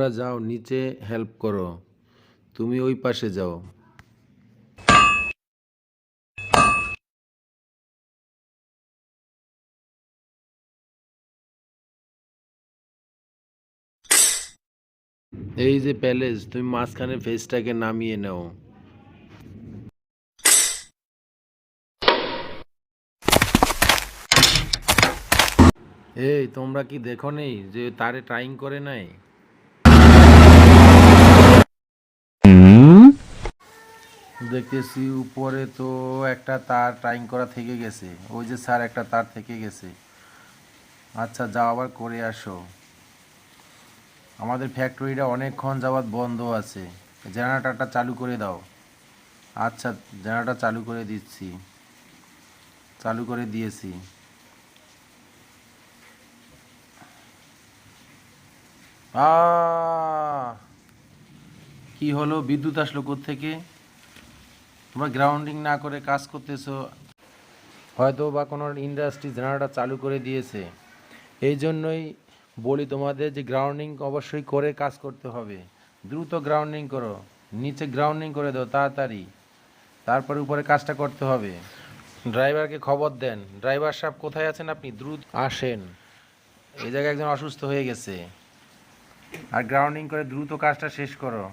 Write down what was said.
তোমরা যাও, নিচে হেল্প করো। তুমি ওই পাশে যাও। এই যে প্যালেস তুমি মাঝখানে ফেসটাকে নামিয়ে নাও। এই, তোমরা কি দেখো নেই যে তারে ট্রাইং করে নাই? দেখতেছি উপরে তো একটা তার ট্রাইং করা থেকে গেছে। ওই যে স্যার একটা তার থেকে গেছে। আচ্ছা যাও আবার করে আসো। আমাদের ফ্যাক্টরিটা অনেকক্ষণ যাবৎ বন্ধ আছে। জেনারেটরটা চালু করে দাও। আচ্ছা জেনারেটার চালু করে দিচ্ছি। চালু করে দিয়েছি। আহ! কি হলো? বিদ্যুৎ আসলো থেকে তোমরা গ্রাউন্ডিং না করে কাজ করতেছো। হয়তো বা কোনো ইন্ডাস্ট্রি জেনারেটর চালু করে দিয়েছে। এই জন্যই বলি তোমাদের যে গ্রাউন্ডিং অবশ্যই করে কাজ করতে হবে। দ্রুত গ্রাউন্ডিং করো। নিচে গ্রাউন্ডিং করে দাও তাড়াতাড়ি। তারপরে উপরে কাজটা করতে হবে। ড্রাইভারকে খবর দেন। ড্রাইভার সাহেব, কোথায় আছেন আপনি? দ্রুত আসেন। এই জায়গায় একজন অসুস্থ হয়ে গেছে। আর গ্রাউন্ডিং করে দ্রুত কাজটা শেষ করো।